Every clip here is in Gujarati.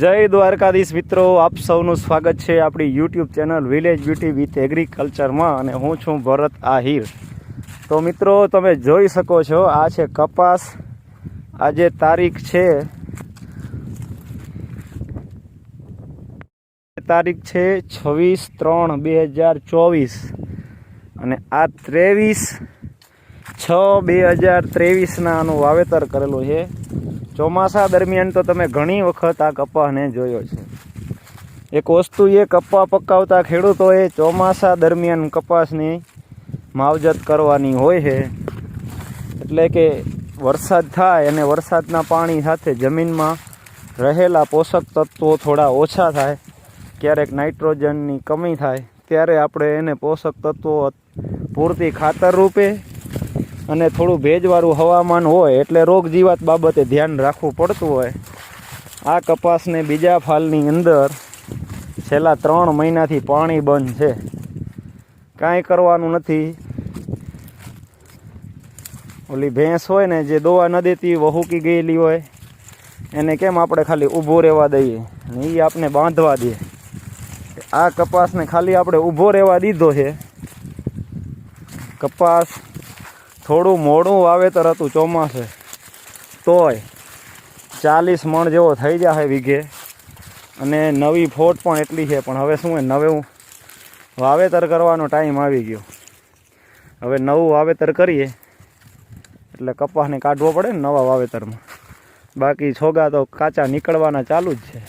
જય દ્વારકાધીશ મિત્રો, આપ સૌનું સ્વાગત છે આપણી YouTube channel village beauty with એગ્રીકલ્ચરમાં અને હું છું ભરત આહિર. તો મિત્રો, તમે જોઈ શકો છો, આ છે કપાસ. આજે તારીખ છે તારીખ છે છવ્વીસ ત્રણ બે હજાર ચોવીસ. અને આ ત્રેવીસ છ બે હજાર ત્રેવીસના આનું વાવેતર કરેલું છે. ચોમાસા દરમિયાન તો તમે ઘણી વખત આ કપાસને જોયો છે. એક વસ્તુ એ કપા પકાવતા ખેડૂતોએ ચોમાસા દરમિયાન કપાસની માવજત કરવાની હોય છે. એટલે કે વરસાદ થાય અને વરસાદના પાણી સાથે જમીનમાં રહેલા પોષક તત્વો થોડા ઓછા થાય, ક્યારેક નાઇટ્રોજનની કમી થાય, ત્યારે આપણે એને પોષક તત્વો પૂરતી ખાતર રૂપે અને થોડું ભેજવાળું હવામાન હોય એટલે રોગ જીવાત બાબતે ધ્યાન રાખવું પડતું હોય. આ કપાસને બીજા ફાલની અંદર છેલ્લા ત્રણ મહિનાથી પાણી બંધ છે. કાંઈ કરવાનું નથી. ઓલી ભેંસ હોય ને જે દોવા ન દેતી, વહુકી ગયેલી હોય, એને કેમ આપણે ખાલી ઊભો રહેવા દઈએ? ને એ આપણે બાંધવા દે. આ કપાસને ખાલી આપણે ઊભો રહેવા દીધો છે. કપાસ થોડું મોડું વાવેતર હતું ચોમાસે. તોય ચાલીસ મણ જેવો થઈ જાય વીઘે. અને નવી ફોટ પણ એટલી છે, પણ હવે શું હોય નવું વાવેતર કરવાનો ટાઈમ આવી ગયો. હવે નવું વાવેતર કરીએ. એટલે કપાસને કાઢવો પડે ને નવા વાવેતરમાં. બાકી છોગા તો કાચા નીકળવાના ચાલુ જ છે.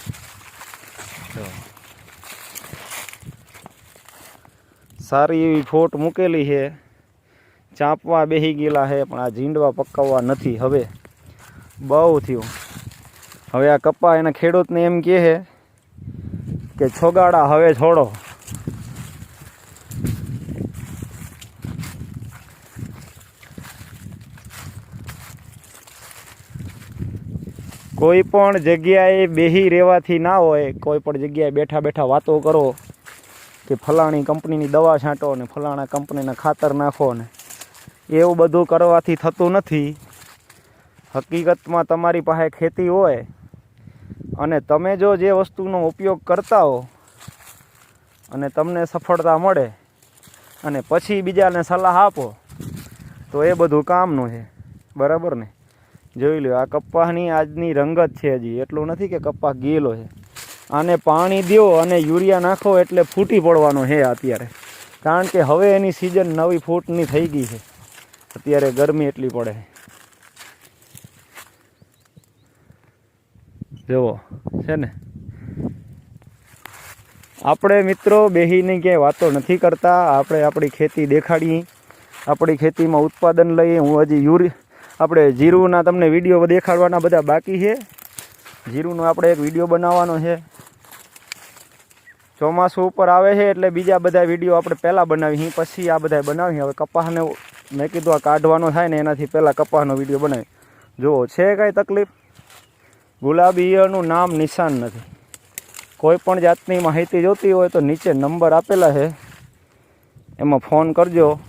સારી એવી ફોટ મૂકેલી છે. ચાંપવા બેસી ગયેલા છે પણ આ ઝીંડવા પકાવવા નથી. હવે બહુ થયું. હવે આ કપા એના ખેડૂતને એમ કહે છે કે છોગાડા હવે છોડો. કોઈ પણ જગ્યાએ બેહી રહેવાથી ના હોય, કોઈ પણ જગ્યાએ બેઠા બેઠા વાતો કરો કે ફલાણી કંપનીની દવા છાંટો ને ફલાણા કંપનીના ખાતર નાખો ને. એવું બધું કરવાથી થતું નથી. હકીકતમાં તમારી પાસે ખેતી હોય અને તમે જો જે વસ્તુનો ઉપયોગ કરતા હો અને તમને સફળતા મળે અને પછી બીજાને સલાહ આપો, તો એ બધું કામનું છે. બરાબર ને? જોઈ લો આ કપ્પાની આજની રંગત છે હજી. એટલું નથી કે કપ્પા ગયેલો છે. આને પાણી દો અને યુરિયા નાખો એટલે ફૂટી પડવાનો છે અત્યારે. કારણ કે હવે એની સિઝન નવી ફૂટની થઈ ગઈ છે. અત્યારે ગરમી એટલી પડે. જુઓ, છે ને? આપણે મિત્રો બેહીની ક્યાંય વાતો નથી કરતા. આપણે આપણી ખેતી દેખાડીએ. આપણી ખેતીમાં ઉત્પાદન લઈએ. હું હજી યુરી આપણે જીરુના તમને વીડિયો દેખાડવાના બધા બાકી છે. જીરુનો આપણે એક વીડિયો બનાવવાનો છે. ચોમાસું ઉપર આવે છે એટલે બીજા બધા વીડિયો આપણે પહેલાં બનાવી પછી આ બધા બનાવી હવે કપાસને મેં કીધું આ કાઢવાનો થાય ને એનાથી પહેલાં કપાસનો વીડિયો બનાવી. જુઓ, છે કાંઈ તકલીફ? ગુલાબી ઈયળનું નામ નિશાન નથી. કોઈ પણ જાતની માહિતી જોતી હોય તો નીચે નંબર આપેલા છે. એમાં ફોન કરજો.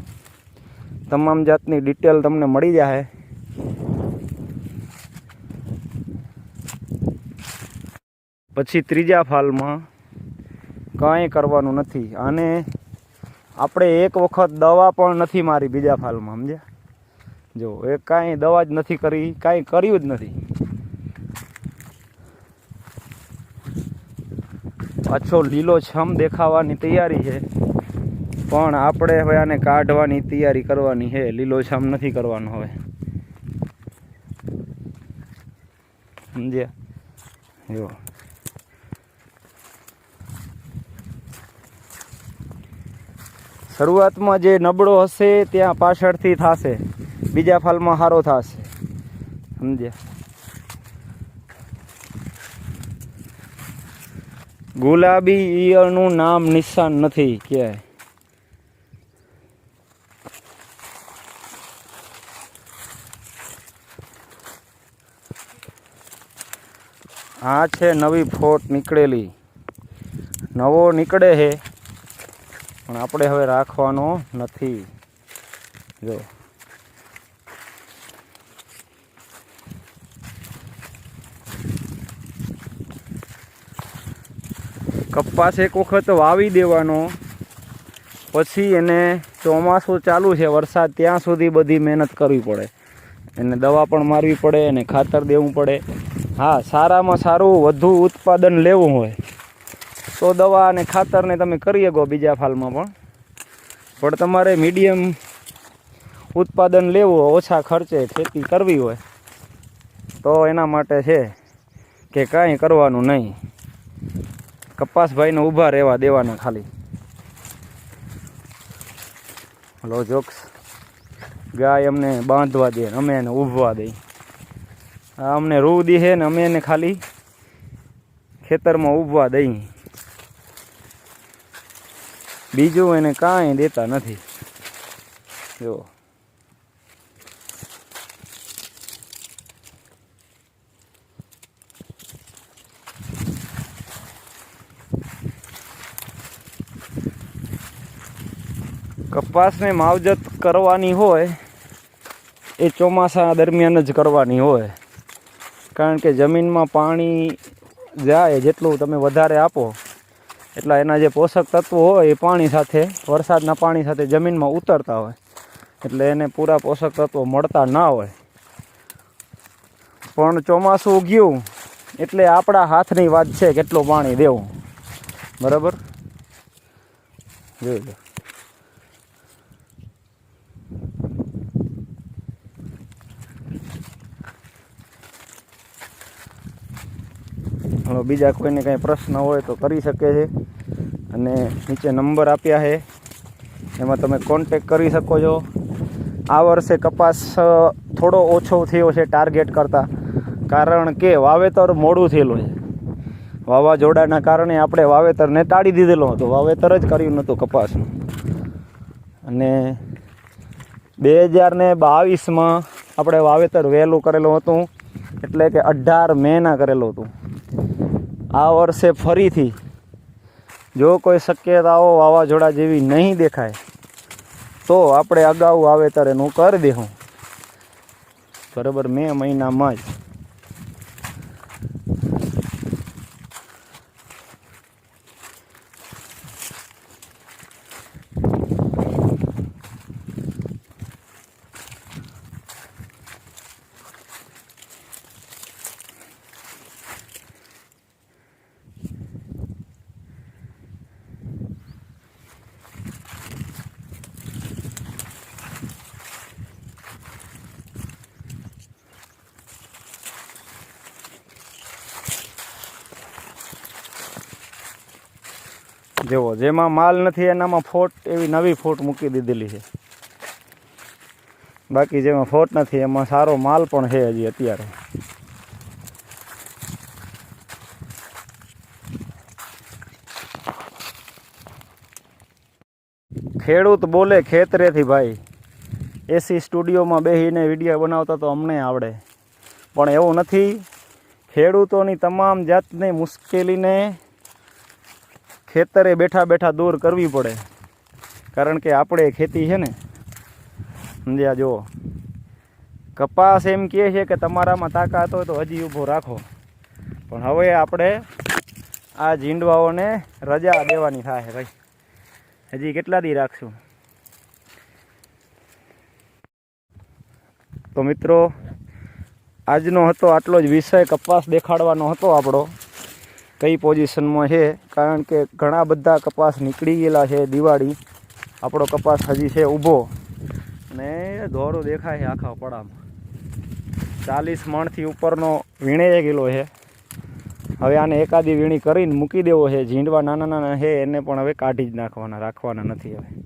તમામ જાતની ડિટેલ તમને મળી જાય પછી ત્રીજા ફાલમાં કાંઈ કરવાનું નથી. અને આપણે એક વખત દવા પણ નથી મારી બીજા ફાલમાં, સમજ્યા? જો, એ કાંઈ દવા જ નથી કરી, કાંઈ કર્યું જ નથી. પાછો લીલો છમ દેખાવાની તૈયારી છે. પણ આપણે હવે આને કાઢવાની તૈયારી કરવાની છે. લીલો છમ નથી કરવાનો હવે. સમજ્યા? જો. શરૂઆતમાં જે નબળો હશે ત્યાં પાછળથી થશે. બીજા ફાલમાં સારો થશે. સમજ્યા? ગુલાબી ઈયળનું નામ નિશાન નથી, ક્યાંય. આ છે નવી ફોટ નીકળેલી. નવો નીકળે છે પણ આપણે હવે રાખવાનો નથી. જો. કપાસ એક વખત વાવી દેવાનો. પછી એને ચોમાસું ચાલુ છે, વરસાદ ત્યાં સુધી બધી મહેનત કરવી પડે. એને દવા પણ મારવી પડે, એને ખાતર દેવું પડે. હા, સારામાં સારું વધુ ઉત્પાદન લેવું હોય. તો દવા અને ખાતરને તમે કરી શકો બીજા ફાલમાં પણ. પણ તમારે મીડિયમ ઉત્પાદન લેવું ઓછા ખર્ચે ખેતી કરવી હોય, તો એના માટે છે કે કાંઈ કરવાનું નહીં. કપાસભાઈને ઊભા રહેવા દેવાના ખાલી. Hello, jokes. ગાય અમને બાંધવા દે, અમે એને ઊભવા દઈ. અમને રૂ દીહે ને અમે એને ખાલી ખેતરમાં ઊભવા દઈ. બીજું એને કાંઈ દેતા નથી. જો. કપાસને માવજત કરવાની હોય, એ ચોમાસા દરમિયાન જ કરવાની હોય. કારણ કે જમીનમાં પાણી જાય જેટલું તમે વધારે આપો એટલા એના જે પોષક તત્વો હોય એ પાણી સાથે, વરસાદના પાણી સાથે જમીનમાં ઉતરતા હોય. એટલે એને પૂરા પોષક તત્વો મળતા ના હોય. પણ ચોમાસું ઉગ્યું એટલે આપણા હાથની વાત છે, કેટલું પાણી દેવું. બરાબર? જોઈ લો. બીજા કોઈને કાંઈ પ્રશ્ન હોય તો કરી શકે છે. અને નીચે નંબર આપ્યા છે. એમાં તમે કોન્ટેક કરી શકો છો. આ વર્ષે કપાસ થોડો ઓછો થયો છે ટાર્ગેટ કરતાં. કારણ કે વાવેતર મોડું થયેલું છે. વાવાઝોડાના કારણે આપણે વાવેતરને ટાળી દીધેલો હતો. વાવેતર જ કર્યું નહોતું કપાસનું. અને બે હજાર ને બાવીસમાં આપણે વાવેતર વહેલું કરેલું હતું. એટલે કે અઢાર મેના કરેલું હતું. આ વર્ષે ફરીથી જો કોઈ શક્યતાઓ વાવાઝોડા જેવી નહીં દેખાય, તો આપણે અગાઉ વાવેતર એનું કરી દેવું બરાબર, મે મહિનામાં જ. જુઓ જેમાં માલ નથી, એનામાં ફોટ, એવી નવી ફોટ મૂકી દીધેલી છે. બાકી જેમાં ફોટ નથી, એમાં સારો માલ પણ છે હજી અત્યારે. ખેડૂત બોલે ખેતરેથી, ભાઈ, એસી સ્ટુડિયોમાં બેસીને વીડિયો બનાવતા તો અમને આવડે. પણ એવું નથી. ખેડૂતોની તમામ જાતની મુશ્કેલીને ખેતરે બેઠા બેઠા દૂર કરવી પડે. કારણ કે આપણે ખેતી છે ને, સમજ્યા જુઓ. કપાસ એમ કહે છે કે તમારામાં તાકાત હોય તો હજી ઊભો રાખો. પણ હવે આપણે આ ઝીંડવાઓને રજા દેવાની થાય ભાઈ. હજી કેટલા દી રાખશું? તો મિત્રો, આજનો હતો આટલો જ વિષય, કપાસ દેખાડવાનો હતો આપણો. કઈ પોઝિશનમાં છે? કારણ કે ઘણા બધા કપાસ નીકળી ગયેલા છે દિવાળી. આપણો કપાસ હજી છે ઊભો. ને દોરો દેખાય છે આખા પડામાં. ચાલીસ મણથી ઉપરનો વીણે ગયેલો છે. હવે આને એકાદી વીણી કરીને મૂકી દેવો છે. ઝીંડવા નાના નાના છે, એને પણ હવે કાઢી જ નાખવાના, રાખવાના નથી હવે.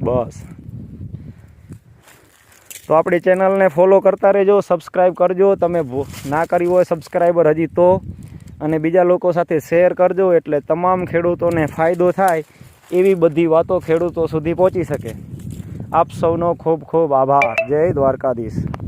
બસ. તો આપણી ચેનલને ફોલો કરતા રહેજો સબસ્ક્રાઈબ કરજો. તમે ના કરી હોય સબસ્ક્રાઈબર હજી તો. અને બીજા લોકો સાથે શેર કરજો એટલે તમામ ખેડૂતોને ફાયદો થાય એવી બધી વાતો ખેડૂતો સુધી પહોંચી શકે. આપ સૌનો ખૂબ ખૂબ આભાર. જય દ્વારકાધીશ.